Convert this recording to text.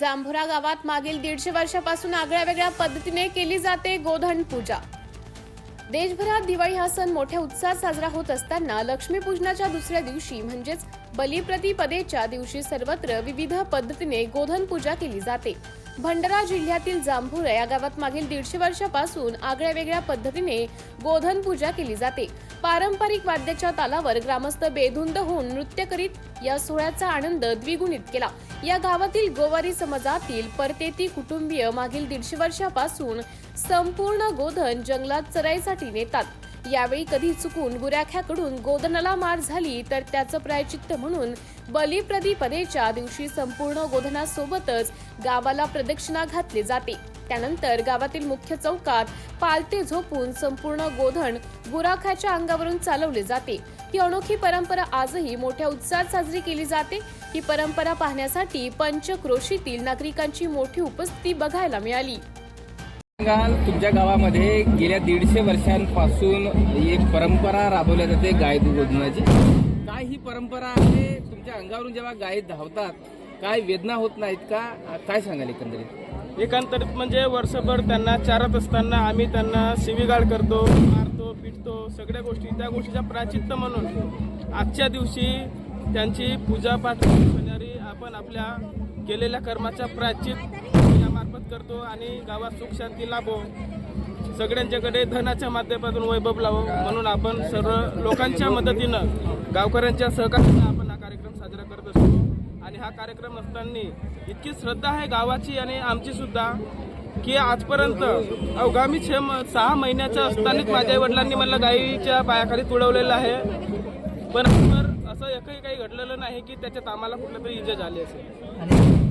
जांभुरा गावात मागील दीडशे वर्षापासून आगळ्या वेगळ्या पद्धतीने केली जाते गोधन पूजा. देशभरात दिवाळी हा सण मोठ्या उत्साहात साजरा होत असताना लक्ष्मीपूजनाच्या दुसऱ्या दिवशी म्हणजेच बलिप्रतिपदेच्या दिवशी सर्वत्र विविध पद्धतीने गोधन पूजा केली जाते. भंडारा जिल्ह्यातील जांभुरा या गावात मागील दीडशे वर्षापासून आगळ्या वेगळ्या पद्धतीने गोधन पूजा केली जाते. पारंपरिक वाद्याच्या तालावर ग्रामस्थ बेधुंद होऊन नृत्य करीत या सोहळ्याचा आनंद द्विगुणित केला. या गावातील गोवारी समाजातील परतेती कुटुंबीय मागील दीडशे वर्षापासून संपूर्ण गोधन जंगलात चराईसाठी नेतात. यावेळी कधी चुकून गुराख्याकडून गोधनाला मार झाली तर त्याचं प्रायचित्त म्हणून बलिप्रदीपदेच्या दिवशी संपूर्ण गोधनासोबतच गावाला प्रदक्षिणा घातली जाते. त्यानंतर गावातील मुख्य चौकात पालते झोपून संपूर्ण गोधन गुराख्याच्या अंगावरून चालवले जाते. ही अनोखी परंपरा आजही मोठ्या उत्साहात साजरी केली जाते. ही परंपरा पाहण्यासाठी पंचक्रोशीतील नागरिकांची मोठी उपस्थिती बघायला मिळाली. तुमच्या गावामध्ये गेल्या दीडशे वर्षांपासून एक परंपरा राबवल्या जाते गाय दुधनाची काय ही परंपरा आहे? तुमच्या अंगावरून जेव्हा गाय धावतात काय वेदना होत नाहीत का? काय सांगाल एकंदरीत? एकांतरित म्हणजे वर्षभर त्यांना चारत असताना आम्ही त्यांना शिवीगाळ करतो मारतो पिटतो सगळ्या गोष्टी. त्या गोष्टीचा प्राचित्त म्हणून आजच्या दिवशी त्यांची पूजापाठ करणारी आपण आपल्या केलेल्या कर्माचा प्राचित मार्फत करतो आणि गावात सुख शांती लाभो. सगळ्यांच्याकडे धनाच्या माध्यमातून वैभव लावो. म्हणून आपण सर्व लोकांच्या मदतीनं गावकऱ्यांच्या सहकार्यानं आपण हा कार्यक्रम साजरा करत असतो. आणि हा कार्यक्रम असताना इतकी श्रद्धा आहे गावाची आणि आमची सुद्धा की आजपर्यंत अवघामी छे म- सहा महिन्याच्या असतानाच माझ्या वडिलांनी मला गाईच्या पायाखाली तुडवलेलं आहे. पण असं एकही काही घडलेलं नाही की त्याच्यात आम्हाला कुठलं तरी इजा झाली असेल.